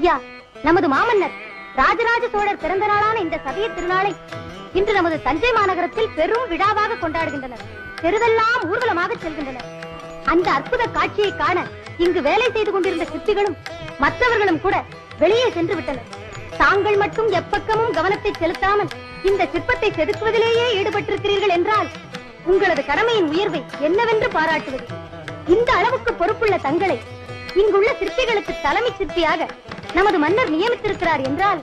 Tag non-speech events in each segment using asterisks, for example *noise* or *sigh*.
ஐயா நமது மாமன்னர் ராஜராஜ சோழர் பிறந்த நாளான இந்த சதய திருநாளை இன்று நமது தஞ்சை மாநகரத்தில் பெரும் விழாவாக கொண்டாடுகின்றனர். தெருவெல்லாம் ஊர்வலமாக செல்கின்றனர். அந்த அற்புத காட்சியை காண இங்கு வேலை செய்து கொண்டிருந்த சிற்பிகளும் மற்றவர்களும் கூட வெளியே சென்று விட்டனர். தாங்கள் மட்டும் எப்பக்கமும் கவனத்தை செலுத்தாமல் இந்த சிற்பத்தை செதுக்குவதிலேயே ஈடுபட்டிருக்கிறீர்கள் என்றால் உங்களது கடமையின் உயர்வை என்னவென்று பாராட்டுவது. இந்த அளவுக்கு பொறுப்புள்ள தங்களை இங்குள்ள சிற்பிகளுக்கு தலைமை சிற்பியாக நமது மன்னர் நியமித்திருக்கிறார் என்றால்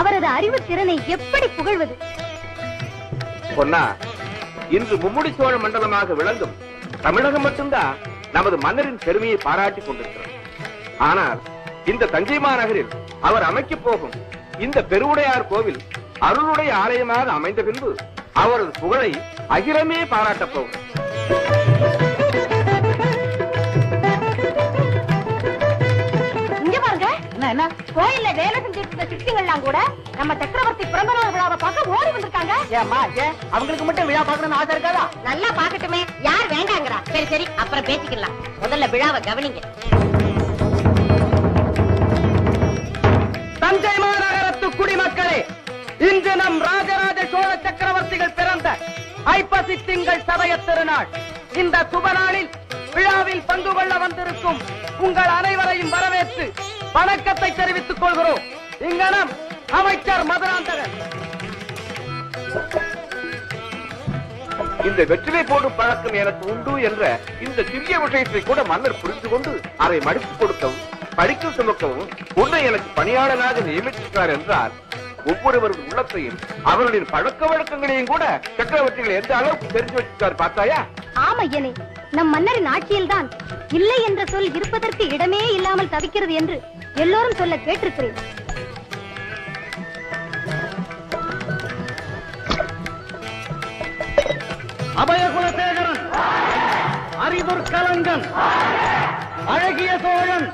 அவரது அறிவு திறனை எப்படி புகழ்வது? பொன்னா இன்று மும்முடி சோழ மண்டலமாக விளங்கும் தமிழகம் மட்டும்தான் நமது மன்னரின் பெருமையை பாராட்டிக் கொண்டிருக்கிறது. ஆனால் இந்த தஞ்சை மாநகரில் அவர் அமைக்கப் போகும் இந்த பெருவுடையார் கோவில் அருளுடைய ஆலயமாக அமைந்த பின்பு அவரது புகழை அகிலமே பாராட்டப் போகும். இருந்த கூட நம்ம சக்கரவர்த்தி பிறந்த நாள் விழாவை பார்க்க ஓடி வந்திருக்காங்க. ஏம்மா ஏன்? அவங்களுக்கு மட்டும் விழா பார்க்கணும்னு ஆசை இருக்காதா? நல்லா பாக்கட்டுமே யார் வேண்டாங்கிறா. சரி சரி அப்புறம் பேசிக்கலாம். முதல்ல விழாவை கவனிங்க. தஞ்சை மாநகரத்து குடிமக்களே இன்று நம் ராஜராஜ சோழ சக்கரவர்த்திகள் பிறந்த ஐப்பசி திங்கள் சதய திருநாள். இந்த சுப நாளில் விழாவில் பங்கு கொள்ள வந்திருக்கும் உங்கள் அனைவரையும் வரவேற்று வணக்கத்தை தெரிவித்துக் கொள்கிறோம். இங்கனம் அமைச்சர் மதுராந்தகன். இந்த வெற்றிலை போடும் பழக்கம் எனக்கு உண்டு என்ற இந்த சிறிய விஷயத்தை கூட மன்னர் புரிந்து கொண்டு அதை மடித்துக் கொடுக்கவும் படிக்க சுமக்கவும் உன்னை எனக்கு பணியாளனாக நியமித்திருக்கிறார் என்றால் ஒவ்வொருவரது உள்ளத்தையும் அவர்களின் பழக்க வழக்கங்களையும் கூட சக்கரவர்த்திகள் எந்த அளவுக்கு தெரிஞ்சு வச்சிருக்காரு பார்த்தாயா? ஆமையனே நம் மன்னரின் ஆட்சியில்தான் இல்லை என்ற சொல் இருப்பதற்கு இடமே இல்லாமல் தவிக்கிறது என்று எல்லோரும் சொல்ல கேட்டிருக்கிறேன். அபயகுலசேகரன் அறிவுற்கலங்கன் அழகிய சோழன்.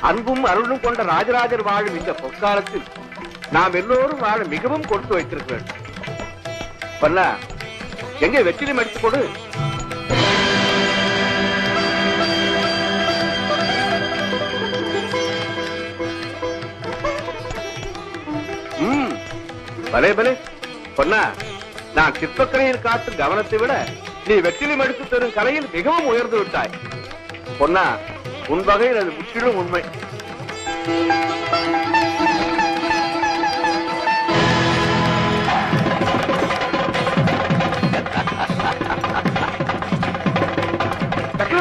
அன்பும் அருளும் கொண்ட ராஜராஜர் வாழும் இந்த பொற்காலத்தில் நாம் எல்லோரும் வாழ மிகவும் கொடுத்து வைத்திருக்கிறோம் பண்ணா. எங்கே வெற்றிலை மடித்துக் கொடு. பலே பலே. பொன்னா நான் சிற்பக்கலையில் காட்டும் கவனத்தை விட நீ வெற்றிலை எடுத்து தரும் கலையில் மிகவும் உயர்ந்து விட்டாய். பொன்னா உன் வகையில் அது முற்றிலும் உண்மை.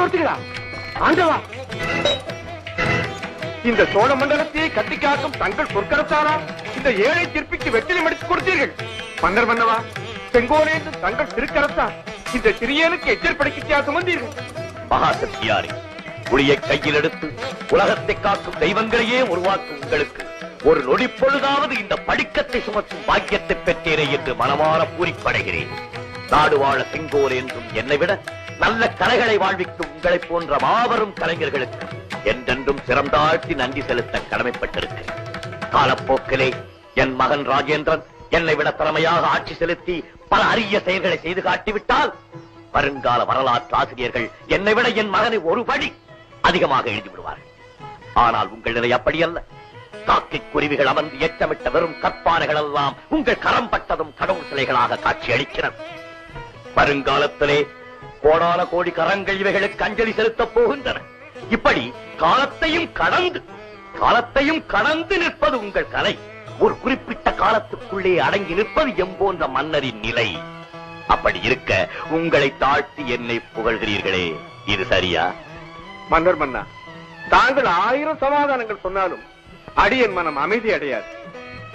சக்கரவர்த்திகளா ஆண்டவா. இந்த சோழ மண்டலத்தை கட்டி காக்கும் தங்கள் சொற்கரத்தாரா இந்த ஏழை திருப்பிக்கு வெற்றிலை மடித்து கொடுத்தீர்கள்? மன்னர் மன்னவா செங்கோலேந்து தங்கள் திருக்கரத்தார் இந்த சிறியனுக்கு எச்சர் எச்சரிப்படைக்கு சுமந்தீர்கள்? மகாசக்தியாரே ஒளியை கையில் எடுத்து உலகத்தை காக்கும் தெய்வங்களையே உருவாக்கும் உங்களுக்கு ஒரு நொடி பொழுதாவது இந்த படிக்கத்தை சுமத்தும் பாக்கியத்தை பெற்றேனே என்று மனமாற கூறிப்படைகிறேன் நாடு வாழ செங்கோல் என்றும் என்னை விட நல்ல கலைகளை வாழ்விக்கும் உங்களை போன்ற மாபெரும் கலைஞர்களுக்கு என்றென்றும் சிறந்தாழ்த்தி நன்றி செலுத்த கடமைப்பட்டிருக்கிறேன். காலப்போக்கிலே என் மகன் ராஜேந்திரன் என்னை விட திறமையாக ஆட்சி செலுத்தி பல அரிய செயல்களை செய்து காட்டிவிட்டால் வருங்கால வரலாற்று ஆசிரியர்கள் என்னை விட என் மகனை ஒரு படி அதிகமாக எழுதி விடுவார்கள் ஆனால் உங்கள் நிலை அப்படி அல்ல காக்கை குருவிகள் அமர்ந்து எச்சமிட்ட வெறும் கற்பானைகள் எல்லாம் உங்கள் கரம் பட்டதும் கடவுள் சிலைகளாக காட்சியளிக்கிறது. வருங்காலத்திலே கோடான கோடி கரங்கள் இவைகளுக்கு அஞ்சலி செலுத்தப் போகின்றன. இப்படி காலத்தையும் கடந்து காலத்தையும் கடந்து நிற்பது உங்கள் கலை. ஒரு குறிப்பிட்ட காலத்துக்குள்ளே அடங்கி நிற்பது எம்போன்ற மன்னரின் நிலை. அப்படி இருக்க உங்களை தாழ்த்தி என்னை புகழ்கிறீர்களே. இது சரியா? மன்னர் மன்னா தாங்கள் ஆயிரம் சமாதானங்கள் சொன்னாலும் அடியன் மனம் அமைதி அடையாது.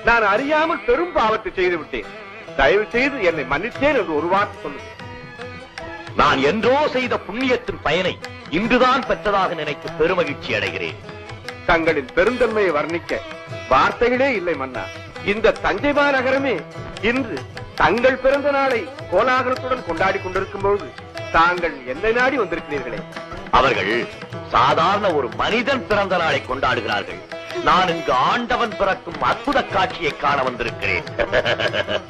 நான் அறியாமல் பெரும் பாவத்தை செய்து விட்டேன். தயவு செய்து என்னை மன்னித்தேன் என்று ஒரு வார்த்தை சொல்லுங்கள். நான் என்றோ செய்த புண்ணியத்தின் பயனை இன்றுதான் பெற்றதாக நினைத்து பெருமகிழ்ச்சி அடைகிறேன். தங்களின் பெருந்தன்மையை வர்ணிக்க வார்த்தைகளே இல்லை மன்னா. இந்த தஞ்சை மாநகரமே இன்று தங்கள் பிறந்த நாளை கோலாகலத்துடன் கொண்டாடி கொண்டிருக்கும் பொழுது தாங்கள் என்னை நாடி வந்திருக்கிறீர்களே. அவர்கள் சாதாரண ஒரு மனிதன் பிறந்த நாளை கொண்டாடுகிறார்கள். நான் இங்கு ஆண்டவன் பிறக்கும் அற்புத காட்சியை காண வந்திருக்கிறேன். *laughs*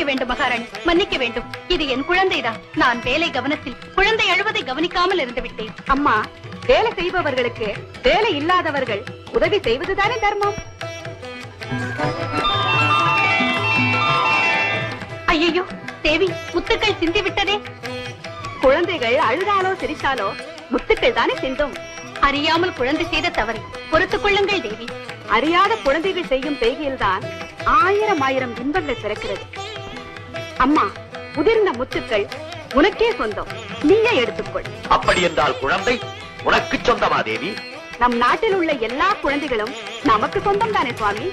மன்னிக்க வேண்டும் மகாராணி. மன்னிக்க வேண்டும். இது என் குழந்தைதான். நான் வேலை கவனத்தில் குழந்தை அழுவதை கவனிக்காமல் இருந்து விட்டேன். அம்மா வேலை செய்பவர்களுக்கு வேலை இல்லாதவர்கள் உதவி செய்வதுதானே தர்மம்? ஐயோ தேவி முத்துக்கள் சிந்தி விட்டதே. குழந்தைகள் அழுதாலோ சிரித்தாலோ முத்துக்கள் தானே சிந்தும். அறியாமல் குழந்தை செய்த தவறை பொறுத்துக் கொள்ளுங்கள் தேவி. அறியாத குழந்தைகள் செய்யும் செய்கையில்தான் ஆயிரம் ஆயிரம் இன்பங்கள் பிறக்கிறது. அம்மா உதிர்ந்த முத்துக்கள் உனக்கே சொந்தம். நீயே எடுத்துக்கொள். அப்படி என்றால் குழந்தை உனக்கு சொந்தமா தேவி? நம் நாட்டில் உள்ள எல்லா குழந்தைகளும் நமக்கு சொந்தம் தானே சுவாமி?